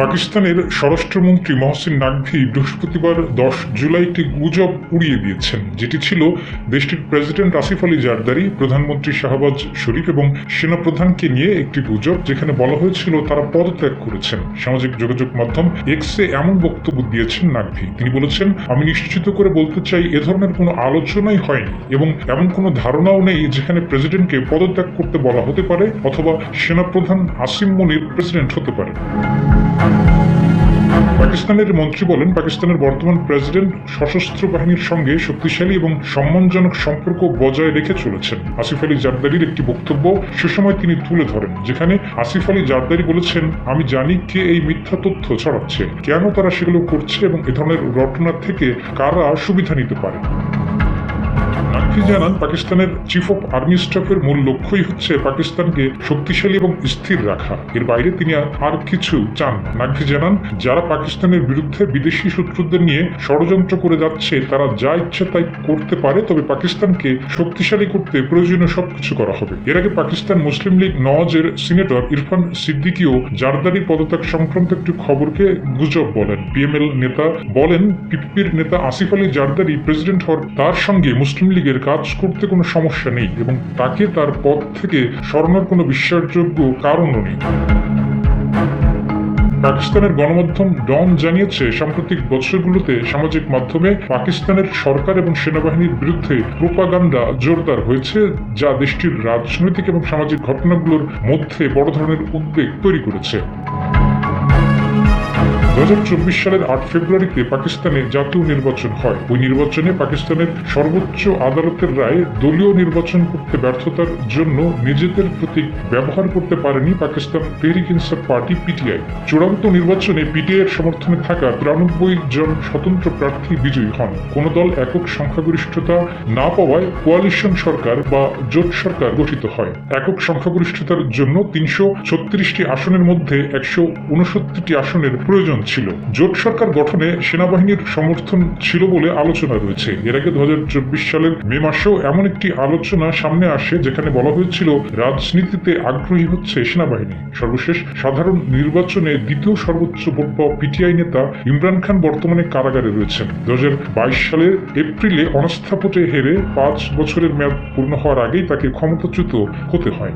পাকিস্তানের স্বরাষ্ট্রমন্ত্রী মহসিন নাকভি বৃহস্পতিবার দশ জুলাই একটি গুজব উড়িয়ে দিয়েছেন, যেটি ছিল দেশটির প্রেসিডেন্ট আসিফ আলী জারদারি, প্রধানমন্ত্রী শাহবাজ শরীফ এবং সেনাপ্রধানকে নিয়ে একটি গুজব, যেখানে বলা হয়েছিল তারা পদত্যাগ করেছেন। সামাজিক যোগাযোগ মাধ্যম এক্সে এমন বক্তব্য দিয়েছেন নাকভি। তিনি বলেছেন, আমি নিশ্চিত করে বলতে চাই, এ ধরনের কোনো আলোচনাই হয়নি এবং এমন কোনো ধারণাও নেই যেখানে প্রেসিডেন্টকে পদত্যাগ করতে বলা হতে পারে অথবা সেনাপ্রধান আসিম মনির প্রেসিডেন্ট হতে পারে। পাকিস্তানের মন্ত্রী বলেন, পাকিস্তানের বর্তমান প্রেসিডেন্ট সশস্ত্র বাহিনীর সঙ্গে শক্তিশালী এবং সম্মানজনক সম্পর্ক বজায় রেখে চলেছেন। আসিফ আলী জারদারির একটি বক্তব্য সে সময় তিনি তুলে ধরেন, যেখানে আসিফ আলী জারদারি বলেছেন, আমি জানি কে এই মিথ্যা তথ্য ছড়াচ্ছে, কেন তারা সেগুলো করছে এবং এ ধরনের রটনা থেকে কারা সুবিধা নিতে পারে? নাকভি জানান পাকিস্তানের চিফ অফ আর্মি স্টাফের মূল লক্ষ্যই হচ্ছে পাকিস্তানকে শক্তিশালী এবং স্থির রাখা। এর বাইরে তিনি আর কিছু চান না। নাকভি জানান যারা পাকিস্তানের বিরুদ্ধে বিদেশি শত্রুদের নিয়ে ষড়যন্ত্র করে যাচ্ছে, তারা যা ইচ্ছে তাই করতে পারে, তবে পাকিস্তানকে শক্তিশালী করতে প্রয়োজনীয় সবকিছু করা হবে। এর আগে পাকিস্তান মুসলিম লীগ নওয়াজের সিনেটর ইরফান সিদ্দিকিও জারদারি পদত্যাগ সংক্রান্ত একটি খবরকে গুজব বলেন। পিএমএল নেতা বলেন পিপিপির নেতা আসিফ আলী জারদারি প্রেসিডেন্ট হওয়ার তার সঙ্গে মুসলিম লীগের কাজ করতে কোনো সমস্যা নেই এবং তাকে তার পদ থেকে সরানোর কোনো বিশ্বাসযোগ্য কারণও নেই। পাকিস্তানের গণমাধ্যম ডন জানিয়েছে, সাম্প্রতিক বছরগুলোতে সামাজিক মাধ্যমে পাকিস্তানের সরকার এবং সেনাবাহিনীর বিরুদ্ধে প্রোপাগান্ডা জোরদার হয়েছে, যা দেশটির রাজনৈতিক এবং সামাজিক ঘটনাগুলোর মধ্যে বড় ধরনের উদ্বেগ তৈরি করেছে। চব্বিশ সালের আট ফেব্রুয়ারিতে পাকিস্তানে জাতীয় নির্বাচন হয়। ওই নির্বাচনে পাকিস্তানের সর্বোচ্চ আদালতের রায় দলীয় নির্বাচন করতে ব্যর্থতার জন্য নিজেদের প্রতীক ব্যবহার করতে পারেনি পাকিস্তান তেহরিক ইনসাফ পার্টি পিটিআই। চূড়ান্ত নির্বাচনে পিটিআই এর সমর্থনে থাকা তিরানব্বই জন স্বতন্ত্র প্রার্থী বিজয়ী হন। কোন দল একক সংখ্যাগরিষ্ঠতা না পাওয়ায় কোয়ালিশন সরকার বা জোট সরকার গঠিত হয়। একক সংখ্যাগরিষ্ঠতার জন্য তিনশো ছত্রিশটি আসনের মধ্যে একশো উনসত্তরটি আসনের প্রয়োজন ছিল। জোট সরকার গঠনে সেনাবাহিনীর সমর্থন ছিল বলে আলোচনা রয়েছে। এর আগে দু সালের মে মাসেও এমন একটি আলোচনা সামনে আসে, যেখানে বলা হয়েছিল, রাজনীতিতে আগ্রহী হচ্ছে সেনাবাহিনী। সর্বশেষ সাধারণ নির্বাচনে দ্বিতীয় সর্বোচ্চ ভোট পাওয়া পিটিআই নেতা ইমরান খান বর্তমানে কারাগারে রয়েছেন। দু হাজার বাইশ সালের এপ্রিলে অনাস্থা হেরে পাঁচ বছরের মেয়াদ পূর্ণ হওয়ার আগেই তাকে ক্ষমতাচ্যুত হতে হয়।